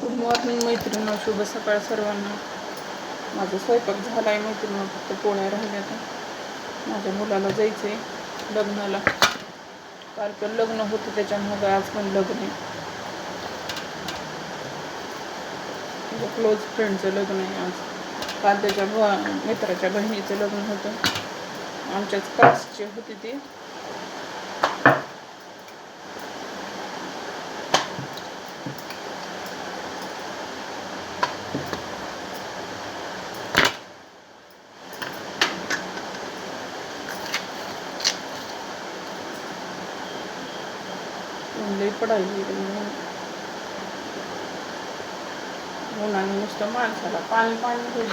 Good morning मैत्रिणी शुभ सकाळ सर्वांना. माझा स्वयंपाक झाला आहे मैत्रिणी फक्त पोळ्या राहिल्या तर माझ्या मुलाला जायचं आहे लग्नाला. काल पण लग्न होतं त्याच्यामुळं आज पण लग्न आहे. माझ्या क्लोज फ्रेंडचं लग्न आहे आज. काल त्याच्या मित्राच्या बहिणीचं लग्न होतं. आमच्याच कास्टचे होते ते ऊन लई पडायची उन्हाने नुसतं माणसाला पाणी पाणी होईल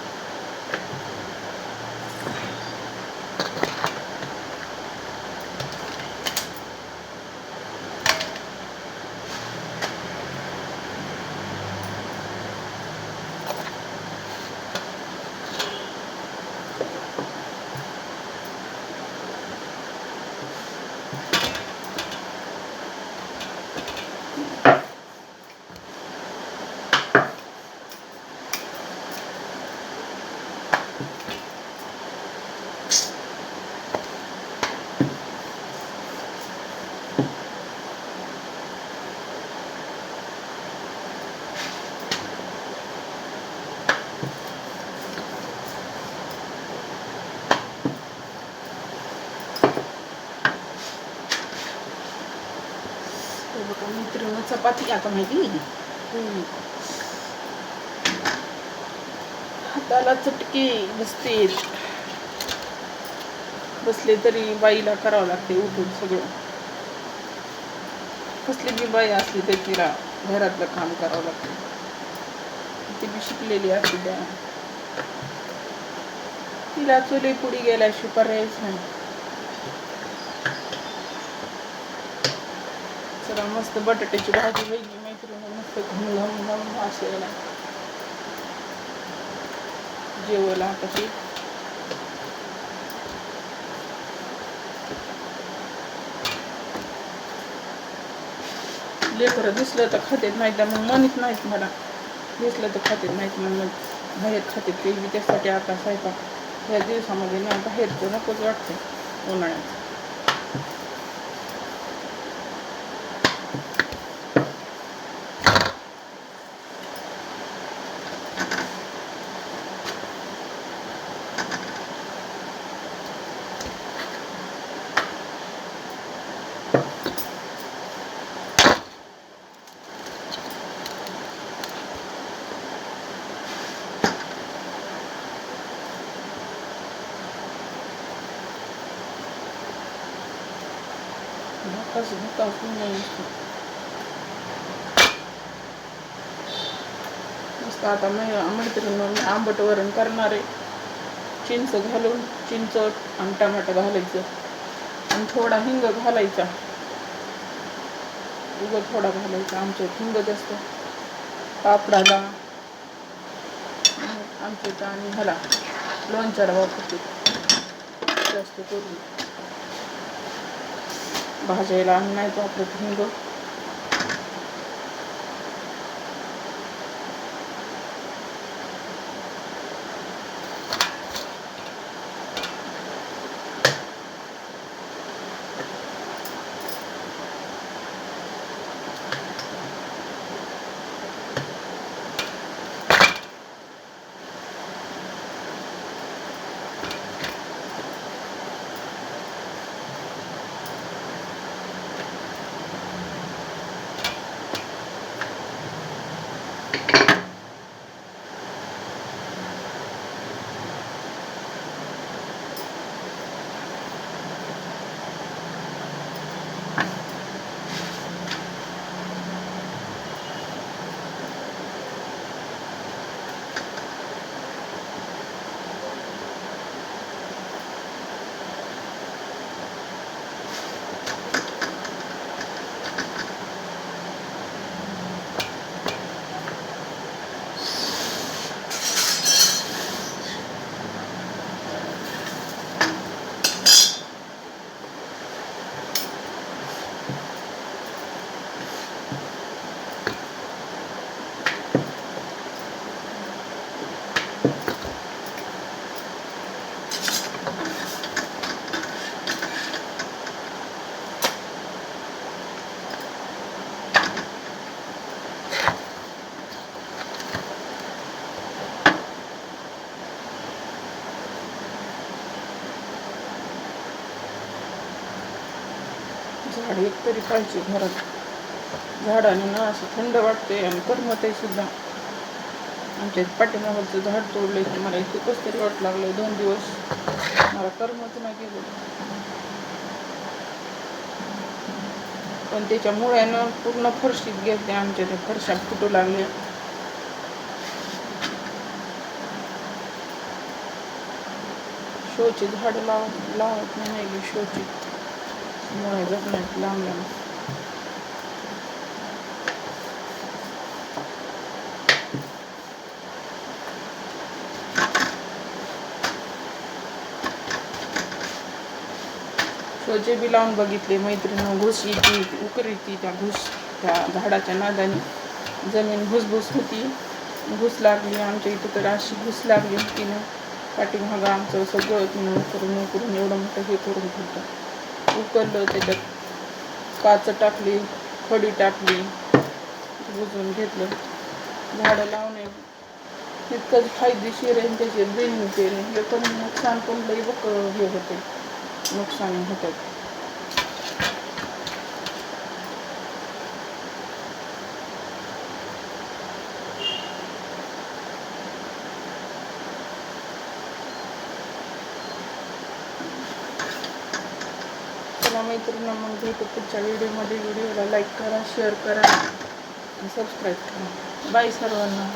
मित्रांनो चपाती आता माहिती त्याला चुटकी बसतील बसते बसले तरी बाईला करावं लागते उठून सगळं. कसली बी बाई असली तर तिला घरातलं काम करावं लागते. ती बी शिकलेली असते त्या. तिला चुली पुढी गेल्याशिवाय पर्यायच नाही. चला मस्त बटाट्याची भाजी वेगळी मैत्रिणी मस्त घुम घुम घुम जेवला जेवायला आता ती. लेकरं दिसलं तर खातेत नाही तर मग म्हणत नाहीत मला दिसलं तर खातेत नाहीत मग मग बाहेर खातेत ते त्यासाठी आता स्वयंपाक. ह्या दिवसामध्ये ना बाहेरचं नकोच वाटते उन्हाळ्यात. धक्काच धक्काच नाही नुसतं. मस्त आता मी मैत्रिणी आंबट वरण करणार आहे चिंच घालून चिंच आणि टमाटर घालायचं. आणि थोडा हिंग घालायचा. उगं थोडा घालायचा. आमच्या हिंग जास्त पापडाला आमच्या आणि ह्याला लोणच्याला वापरते. जास्त करून. भाजायला आणि नाही वापरत झाड एक तरी पाहिजे घरात. झाडाने ना असं थंड वाटते आणि करमतही सुद्धा. आमच्या पाठीमागचं झाड तोडलंय की मला खूपच तरी वाट लागलं दोन दिवस. मला करमत नाही गेलं. पण त्याच्या मुळ्यानं पूर्ण फरशीत गेलते आमच्या त्या फरशा फुटू लागल्या. शोची झाड लाव लावत नाही शोची. मुळे जगण्यात लावून लांब बी लावून बघितले मैत्रिणी घुस येते उकर येते त्या घुस त्या झाडाच्या नादाने. जमीन भुसभुस होती घुस लागली आमच्या इथं तर अशी घुस लागली होती ना. पाठीमागं आमचं सगळं तिनं उकरून उकरून एवढं मोठं हे करून होतं उकरलं त्याच्यात काच टाकली खडी टाकली बुजवून घेतलं. झाडं लावणे. तितकंच फायदेशीर आहे त्याचे बिन आहे हे पण नुकसान पण लई बक हे होते. नुकसान होतात. चला मैत्रिणी मग भेटू पुढच्या व्हिडिओमध्ये. व्हिडिओला लाईक करा शेअर करा आणि सबस्क्राईब करा. बाय सर्वांना.